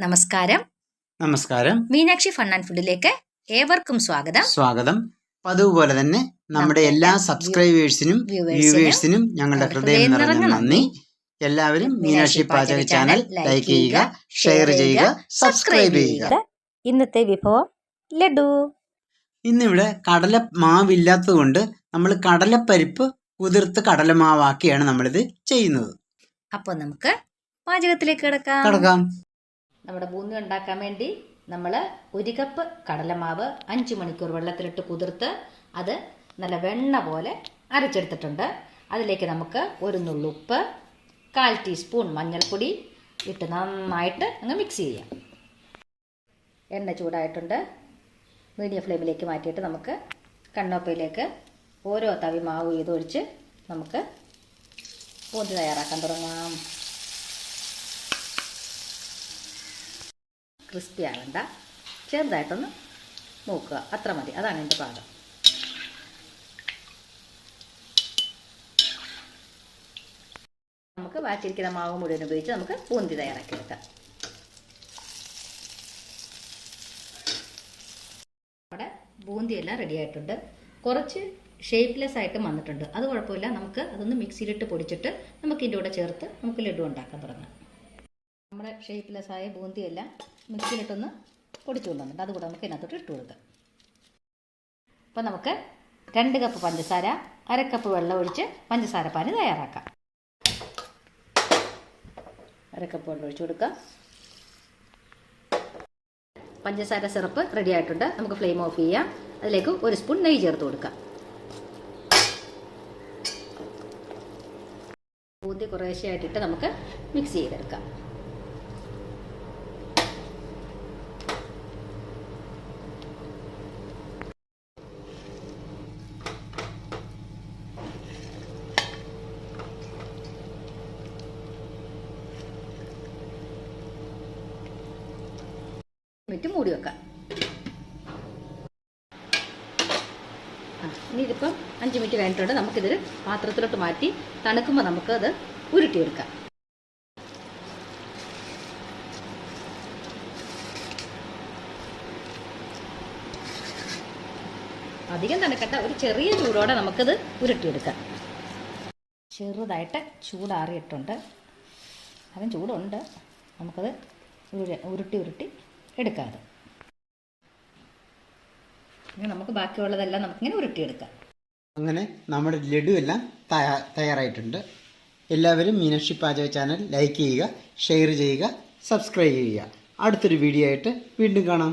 നമസ്കാരം. നമസ്കാരം. Meenakshi fun and ഫുഡിലേക്ക് ഏവർക്കും സ്വാഗതം. സ്വാഗതം. അതുപോലെ തന്നെ നമ്മുടെ എല്ലാ സബ്സ്ക്രൈബേഴ്സിനും വ്യൂവേഴ്സിനും വ്യൂവേഴ്സിനും ഞങ്ങളുടെ ഹൃദയം നിറഞ്ഞ നന്ദി. എല്ലാവരും മീനാക്ഷി പാചക ചാനൽ ലൈക്ക് ചെയ്യുക ഷെയർ ചെയ്യുക സബ്സ്ക്രൈബ് ചെയ്യുക. ഇന്നത്തെ വിഭവം ലഡു. ഇന്നിവിടെ കടല മാവില്ലാത്തത് കൊണ്ട് നമ്മൾ കടലപ്പരിപ്പ് കുതിർത്ത് കടലമാവാക്കിയാണ് നമ്മളിത് ചെയ്യുന്നത്. അപ്പോൾ നമുക്ക് പാചകത്തിലേക്ക് കിടക്കാം. കിടക്കാം. നമ്മുടെ ബൂന്തി ഉണ്ടാക്കാൻ വേണ്ടി നമ്മൾ ഒരു കപ്പ് കടലമാവ് അഞ്ച് മണിക്കൂർ വെള്ളത്തിലിട്ട് കുതിർത്ത് അത് നല്ല വെണ്ണ പോലെ അരച്ചെടുത്തിട്ടുണ്ട്. അതിലേക്ക് നമുക്ക് ഒരു നുള്ളുപ്പ് കാൽ ടീസ്പൂൺ മഞ്ഞൾപ്പൊടി ഇട്ട് നന്നായിട്ട് അങ്ങ് മിക്സ് ചെയ്യാം. എണ്ണ ചൂടായിട്ടുണ്ട്. മീഡിയം ഫ്ലെയിമിലേക്ക് മാറ്റിയിട്ട് നമുക്ക് കണ്ണോപ്പയിലേക്ക് ഓരോ തവി മാവ് ചെയ്തൊഴിച്ച് നമുക്ക് പൂന്തി തയ്യാറാക്കാൻ തുടങ്ങാം. ക്രിസ്പി ആവണ്ട ചെറുതായിട്ടൊന്ന് നോക്കുക. അത്ര മതി. അതാണ് എന്റെ പാകം നമുക്ക് വാച്ചിരിക്കുന്ന മാവ് മുഴുവൻ ഉപയോഗിച്ച് നമുക്ക് പൂന്തി തയ്യാറാക്കി എടുക്കാം. നമ്മുടെ ബൂന്തിയെല്ലാം എല്ലാം റെഡി ആയിട്ടുണ്ട്. കുറച്ച് ഷേപ്പ്ലെസ് ആയിട്ട് വന്നിട്ടുണ്ട്. അത് കുഴപ്പമില്ല. നമുക്ക് അതൊന്ന് മിക്സിയിലിട്ട് പൊടിച്ചിട്ട് നമുക്ക് ഇതിന്റെ കൂടെ ചേർത്ത് നമുക്ക് ലഡു ഉണ്ടാക്കാൻ തുടങ്ങാം. നമ്മുടെ ഷേപ്പ്ലെസ് ആയ ബൂന്തി എല്ലാം മിക്സിയിലിട്ടൊന്ന് പൊടിച്ചു കൊണ്ടുവന്നിട്ട് അതുകൂടെ നമുക്ക് ഇതിനകത്തോട്ട് ഇട്ട് കൊടുക്കാം. അപ്പോൾ നമുക്ക് രണ്ട് കപ്പ് പഞ്ചസാര അര കപ്പ് വെള്ളം ഒഴിച്ച് പഞ്ചസാര പാനി തയ്യാറാക്കാം. അര കപ്പ് വെള്ളം ഒഴിച്ച് കൊടുക്കാം. പഞ്ചസാര സിറപ്പ് റെഡി ആയിട്ടുണ്ട്. നമുക്ക് ഫ്ലെയിം ഓഫ് ചെയ്യാം. അതിലേക്ക് ഒരു സ്പൂൺ നെയ്യ് ചേർത്ത് കൊടുക്കാം. ബൂന്തി കുറേശ്ശെയായിട്ടിട്ട് നമുക്ക് മിക്സ് ചെയ്തെടുക്കാം. മിനിറ്റ് മൂടി വെക്കാം. ഇനി ഇതിപ്പം അഞ്ച് മിനിറ്റ് കഴിഞ്ഞിട്ടുണ്ട്. നമുക്കിതിൽ പാത്രത്തിലോട്ട് മാറ്റി തണുക്കുമ്പോൾ നമുക്കത് ഉരുട്ടിയെടുക്കാം. അധികം തണുക്കട്ട ഒരു ചെറിയ ചൂടോടെ നമുക്കിത് ഉരുട്ടിയെടുക്കാം. ചെറുതായിട്ട് ചൂടാറിയിട്ടുണ്ട്. അവൻ ചൂടുണ്ട്. നമുക്കത് ഉരു- ഉരുട്ടി ഉരുട്ടി എടുക്കാതെ നമുക്ക് ബാക്കിയുള്ളതെല്ലാം നമുക്കിങ്ങനെ ഉരുട്ടിയെടുക്കാം. അങ്ങനെ നമ്മുടെ ലഡു എല്ലാം തയ്യാറായിട്ടുണ്ട്. എല്ലാവരും മീനാക്ഷി പാചക ചാനൽ ലൈക്ക് ചെയ്യുക ഷെയർ ചെയ്യുക സബ്സ്ക്രൈബ് ചെയ്യുക. അടുത്തൊരു വീഡിയോ ആയിട്ട് വീണ്ടും കാണാം.